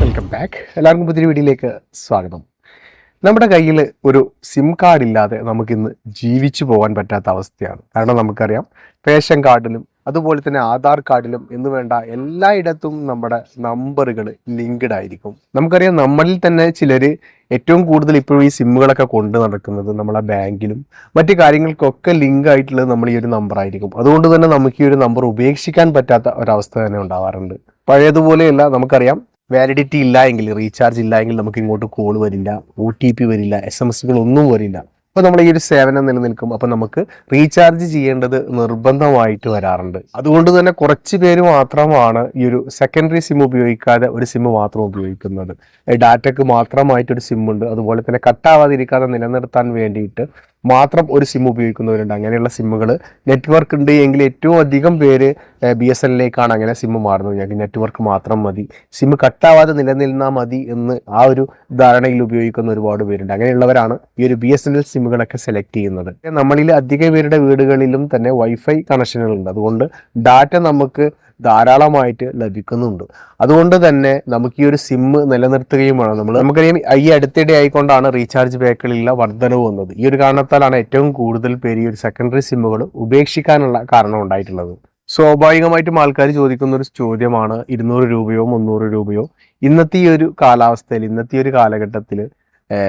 Welcome back എല്ലാവർക്കും പുതിയ വീഡിയോയിലേക്ക് സ്വാഗതം. നമ്മുടെ കയ്യിൽ ഒരു സിം കാർഡ് ഇല്ലാതെ നമുക്കിന്ന് ജീവിച്ചു പോകാൻ പറ്റാത്ത അവസ്ഥയാണ്. കാരണം നമുക്കറിയാം റേഷൻ കാർഡിലും അതുപോലെ തന്നെ ആധാർ കാർഡിലും എന്ന് വേണ്ട എല്ലായിടത്തും നമ്മുടെ നമ്പറുകൾ ലിങ്ക്ഡ് ആയിരിക്കും. നമുക്കറിയാം നമ്മളിൽ തന്നെ ചിലർ ഏറ്റവും കൂടുതൽ ഇപ്പോഴും ഈ സിമ്മുകളൊക്കെ കൊണ്ട് നടക്കുന്നത് നമ്മളെ ബാങ്കിലും മറ്റ് കാര്യങ്ങൾക്കൊക്കെ ലിങ്ക് ആയിട്ടുള്ളത് നമ്മൾ ഈ ഒരു നമ്പർ ആയിരിക്കും. അതുകൊണ്ട് തന്നെ നമുക്ക് ഈ ഒരു നമ്പർ ഉപേക്ഷിക്കാൻ പറ്റാത്ത ഒരവസ്ഥ തന്നെ ഉണ്ടാവാറുണ്ട്. പഴയതുപോലെയല്ല നമുക്കറിയാം വാലിഡിറ്റി ഇല്ല എങ്കിൽ റീചാർജ് ഇല്ല എങ്കിൽ നമുക്ക് ഇങ്ങോട്ട് കോൾ വരില്ല ഒ ടി പി വരില്ല എസ് എം എസ് ഒന്നും വരില്ല. അപ്പോൾ നമ്മൾ ഈ ഒരു സേവനം നിലനിൽക്കും. അപ്പോൾ നമുക്ക് റീചാർജ് ചെയ്യേണ്ടത് നിർബന്ധമായിട്ട് വരാറുണ്ട്. അതുകൊണ്ട് തന്നെ കുറച്ച് പേര് മാത്രമാണ് ഈ ഒരു സെക്കൻഡറി സിം ഉപയോഗിക്കാതെ ഒരു സിം മാത്രം ഉപയോഗിക്കുന്നത്. ഡാറ്റയ്ക്ക് മാത്രമായിട്ടൊരു സിമ്മുണ്ട് അതുപോലെ തന്നെ കട്ടാവാതിരിക്കാതെ നിലനിർത്താൻ വേണ്ടിയിട്ട് മാത്രം ഒരു സിം ഉപയോഗിക്കുന്നവരുണ്ട്. അങ്ങനെയുള്ള സിമ്മുകൾ നെറ്റ്വർക്ക് ഉണ്ട് എങ്കിൽ ഏറ്റവും അധികം പേര് ബി എസ് എല്ലിലേക്കാണ് അങ്ങനെ സിം മാറുന്നത്. ഞങ്ങൾക്ക് നെറ്റ്വർക്ക് മാത്രം മതി. സിം കട്ടാവാതെ നിലനിന്നാൽ മതി എന്ന് ആ ഒരു ധാരണയിൽ ഉപയോഗിക്കുന്ന ഒരുപാട് പേരുണ്ട്. അങ്ങനെയുള്ളവരാണ് ഈ ഒരു ബി എസ് എൻ എൽ സിമ്മുകളൊക്കെ സെലക്ട് ചെയ്യുന്നത്. നമ്മളിൽ അധിക പേരുടെ വീടുകളിലും തന്നെ വൈഫൈ കണക്ഷനുകളുണ്ട് അതുകൊണ്ട് ഡാറ്റ നമുക്ക് ധാരാളമായിട്ട് ലഭിക്കുന്നുണ്ട്. അതുകൊണ്ട് തന്നെ നമുക്ക് ഈ ഒരു സിമ്മ് നിലനിർത്തുകയും വേണം. നമ്മൾ നമുക്കറിയാം ഈ അടുത്തിടെ ആയിക്കൊണ്ടാണ് റീചാർജ് പാക്കുകളിലുള്ള വർധനവ് വന്നത്. ഈ ഒരു കാരണത്താലാണ് ഏറ്റവും കൂടുതൽ പേര് ഈ ഒരു സെക്കൻഡറി സിമ്മുകൾ ഉപേക്ഷിക്കാനുള്ള കാരണം ഉണ്ടായിട്ടുള്ളത്. സ്വാഭാവികമായിട്ടും ആൾക്കാർ ചോദിക്കുന്ന ഒരു ചോദ്യമാണ് ഇരുന്നൂറ് രൂപയോ മുന്നൂറ് രൂപയോ? ഇന്നത്തെ ഈ ഒരു കാലാവസ്ഥയിൽ ഇന്നത്തെ ഒരു കാലഘട്ടത്തിൽ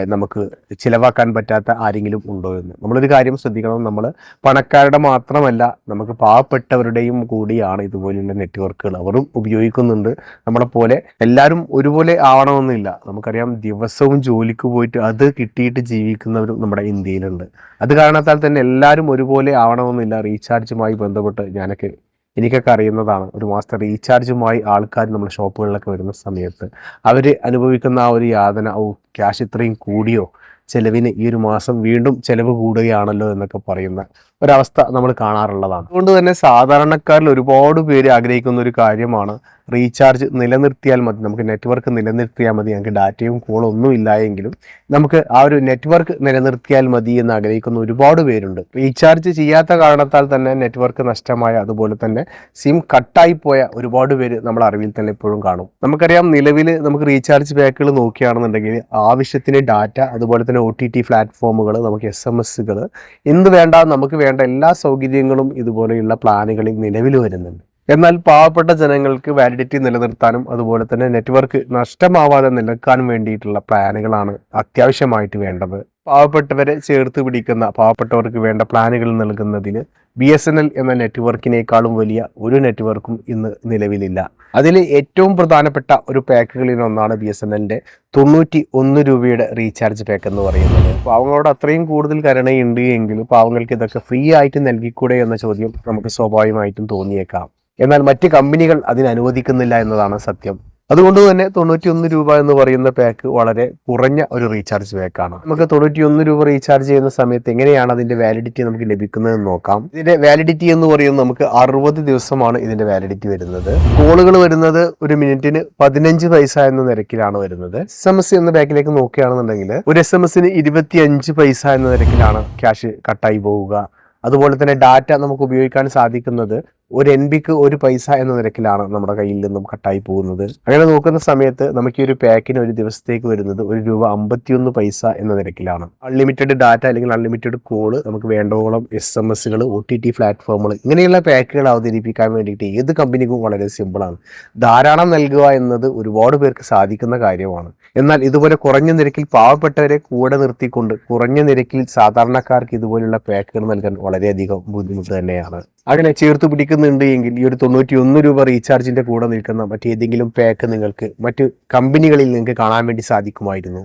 നമുക്ക് ചിലവാക്കാൻ പറ്റാത്ത ആരെങ്കിലും ഉണ്ടോ എന്ന്. നമ്മളൊരു കാര്യം ശ്രദ്ധിക്കണം. നമ്മൾ പണക്കാരുടെ മാത്രമല്ല നമുക്ക് പാവപ്പെട്ടവരുടെയും കൂടിയാണ് ഇതുപോലെയുള്ള നെറ്റ്വർക്കുകൾ. അവരും ഉപയോഗിക്കുന്നുണ്ട്. നമ്മളെ പോലെ എല്ലാവരും ഒരുപോലെ ആവണമെന്നില്ല. നമുക്കറിയാം ദിവസവും ജോലിക്ക് പോയിട്ട് അത് കിട്ടിയിട്ട് ജീവിക്കുന്നവരും നമ്മുടെ ഇന്ത്യയിലുണ്ട്. അത് കാരണത്താൽ തന്നെ എല്ലാവരും ഒരുപോലെ ആവണമെന്നില്ല. റീചാർജുമായി ബന്ധപ്പെട്ട് ഞാനൊക്കെ എനിക്കൊക്കെ അറിയുന്നതാണ് ഒരു മാസത്തെ റീചാർജുമായി ആൾക്കാർ നമ്മുടെ ഷോപ്പുകളിലൊക്കെ വരുന്ന സമയത്ത്. അവർ അനുഭവിക്കുന്ന ആ ഒരു യാതന ഓ ക്യാഷ് ഇത്രയും കൂടിയോ? ചെലവിന് ഈ ഒരു മാസം വീണ്ടും ചെലവ് കൂടുകയാണല്ലോ എന്നൊക്കെ പറയുന്ന ഒരവസ്ഥ നമ്മൾ കാണാറുള്ളതാണ്. അതുകൊണ്ട് തന്നെ സാധാരണക്കാരിൽ ഒരുപാട് പേര് ആഗ്രഹിക്കുന്ന ഒരു കാര്യമാണ് റീചാർജ് നിലനിർത്തിയാൽ മതി. നമുക്ക് നെറ്റ്വർക്ക് നിലനിർത്തിയാൽ മതി. ഞങ്ങൾക്ക് ഡാറ്റയും കോളും ഒന്നും ഇല്ല എങ്കിലും നമുക്ക് ആ ഒരു നെറ്റ്വർക്ക് നിലനിർത്തിയാൽ മതി എന്ന് ആഗ്രഹിക്കുന്ന ഒരുപാട് പേരുണ്ട്. റീചാർജ് ചെയ്യാത്ത കാരണത്താൽ തന്നെ നെറ്റ്വർക്ക് നഷ്ടമായ അതുപോലെ തന്നെ സിം കട്ടായി പോയ ഒരുപാട് പേര് നമ്മൾ അറിവിൽ തന്നെ ഇപ്പോഴും കാണും. നമുക്കറിയാം നിലവിൽ നമുക്ക് റീചാർജ് പാക്കുകൾ നോക്കുകയാണെന്നുണ്ടെങ്കിൽ ആവശ്യത്തിന് ഡാറ്റ അതുപോലെ തന്നെ ഒ ടി ടി പ്ലാറ്റ്ഫോമുകൾ നമുക്ക് എസ് എം എസുകൾ എന്ത് വേണ്ട നമുക്ക് വേണ്ട എല്ലാ സൗകര്യങ്ങളും ഇതുപോലെയുള്ള പ്ലാനുകളിൽ നിലവിൽ വരുന്നുണ്ട്. എന്നാൽ പാവപ്പെട്ട ജനങ്ങൾക്ക് വാലിഡിറ്റി നിലനിർത്താനും അതുപോലെ തന്നെ നെറ്റ്വർക്ക് നഷ്ടമാവാതെ നിലനിൽക്കാനും വേണ്ടിയിട്ടുള്ള പ്ലാനുകളാണ് അത്യാവശ്യമായിട്ട് വേണ്ടത്. പാവപ്പെട്ടവരെ ചേർത്ത് പിടിക്കുന്ന പാവപ്പെട്ടവർക്ക് വേണ്ട പ്ലാനുകൾ നൽകുന്നതിന് ബി എസ് എൻ എൽ എന്ന നെറ്റ്വർക്കിനേക്കാളും വലിയ ഒരു നെറ്റ്വർക്കും ഇന്ന് നിലവിലില്ല. അതിൽ ഏറ്റവും പ്രധാനപ്പെട്ട ഒരു പാക്കുകളിൽ ഒന്നാണ് ബി എസ് എൻ എല്ലിന്റെ തൊണ്ണൂറ്റി ഒന്ന് രൂപയുടെ റീചാർജ് പാക്ക് എന്ന് പറയുന്നത്. പാവങ്ങളോട് അത്രയും കൂടുതൽ കരുണയുണ്ട് എങ്കിൽ പാവങ്ങൾക്ക് ഇതൊക്കെ ഫ്രീ ആയിട്ട് നൽകിക്കൂടെ എന്ന ചോദ്യം നമുക്ക് സ്വാഭാവികമായിട്ടും തോന്നിയേക്കാം. എന്നാൽ മറ്റ് കമ്പനികൾ അതിന് അനുവദിക്കുന്നില്ല എന്നതാണ് സത്യം. അതുകൊണ്ട് തന്നെ തൊണ്ണൂറ്റി ഒന്ന് രൂപ എന്ന് പറയുന്ന പാക്ക് വളരെ കുറഞ്ഞ ഒരു റീചാർജ് പാക്കാണ് നമുക്ക് തൊണ്ണൂറ്റി ഒന്ന് രൂപ റീചാർജ് ചെയ്യുന്ന സമയത്ത് എങ്ങനെയാണ് അതിന്റെ വാലിഡിറ്റി നമുക്ക് ലഭിക്കുന്നതെന്ന് നോക്കാം. ഇതിന്റെ വാലിഡിറ്റി എന്ന് പറയുന്നത് നമുക്ക് അറുപത് ദിവസമാണ് ഇതിന്റെ വാലിഡിറ്റി വരുന്നത്. കോളുകൾ വരുന്നത് ഒരു മിനിറ്റിന് പതിനഞ്ച് പൈസ എന്ന നിരക്കിലാണ് വരുന്നത്. എസ് എം എസ് എന്ന പാക്കിലേക്ക് നോക്കുകയാണെന്നുണ്ടെങ്കിൽ ഒരു എസ് എം എസിന് ഇരുപത്തി അഞ്ച് പൈസ എന്ന നിരക്കിലാണ് ക്യാഷ് കട്ടായി പോവുക. അതുപോലെ തന്നെ ഡാറ്റ നമുക്ക് ഉപയോഗിക്കാൻ സാധിക്കുന്നത് ഒരു എൻ ബിക്ക് ഒരു പൈസ എന്ന നിരക്കിലാണ് നമ്മുടെ കയ്യിൽ നിന്നും കട്ടായി പോകുന്നത്. അങ്ങനെ നോക്കുന്ന സമയത്ത് നമുക്ക് ഈ ഒരു പാക്കിന് ഒരു ദിവസത്തേക്ക് വരുന്നത് ഒരു രൂപ അമ്പത്തിയൊന്ന് പൈസ എന്ന നിരക്കിലാണ്. അൺലിമിറ്റഡ് ഡാറ്റ അല്ലെങ്കിൽ അൺലിമിറ്റഡ് കോൾ നമുക്ക് വേണ്ടോളം എസ് എം എസുകൾ ഒ ടി ടി പ്ലാറ്റ്ഫോമുകൾ ഇങ്ങനെയുള്ള പാക്കുകൾ അവതരിപ്പിക്കാൻ വേണ്ടിയിട്ട് ഏത് കമ്പനിക്കും വളരെ സിമ്പിളാണ് ധാരാളം നൽകുക എന്നത് ഒരുപാട് പേർക്ക് സാധിക്കുന്ന കാര്യമാണ്. എന്നാൽ ഇതുപോലെ കുറഞ്ഞ നിരക്കിൽ പാവപ്പെട്ടവരെ കൂടെ നിർത്തിക്കൊണ്ട് കുറഞ്ഞ നിരക്കിൽ സാധാരണക്കാർക്ക് ഇതുപോലുള്ള പാക്കുകൾ നൽകാൻ വളരെയധികം ബുദ്ധിമുട്ട് തന്നെയാണ്. അങ്ങനെ ചേർത്ത് പിടിക്കുന്നുണ്ട് എങ്കിൽ ഈ ഒരു തൊണ്ണൂറ്റി ഒന്ന് രൂപ റീചാർജിന്റെ കൂടെ നിൽക്കുന്ന മറ്റേതെങ്കിലും പാക്ക് നിങ്ങൾക്ക് മറ്റ് കമ്പനികളിൽ നിങ്ങൾക്ക് കാണാൻ വേണ്ടി സാധിക്കുമായിരുന്നു.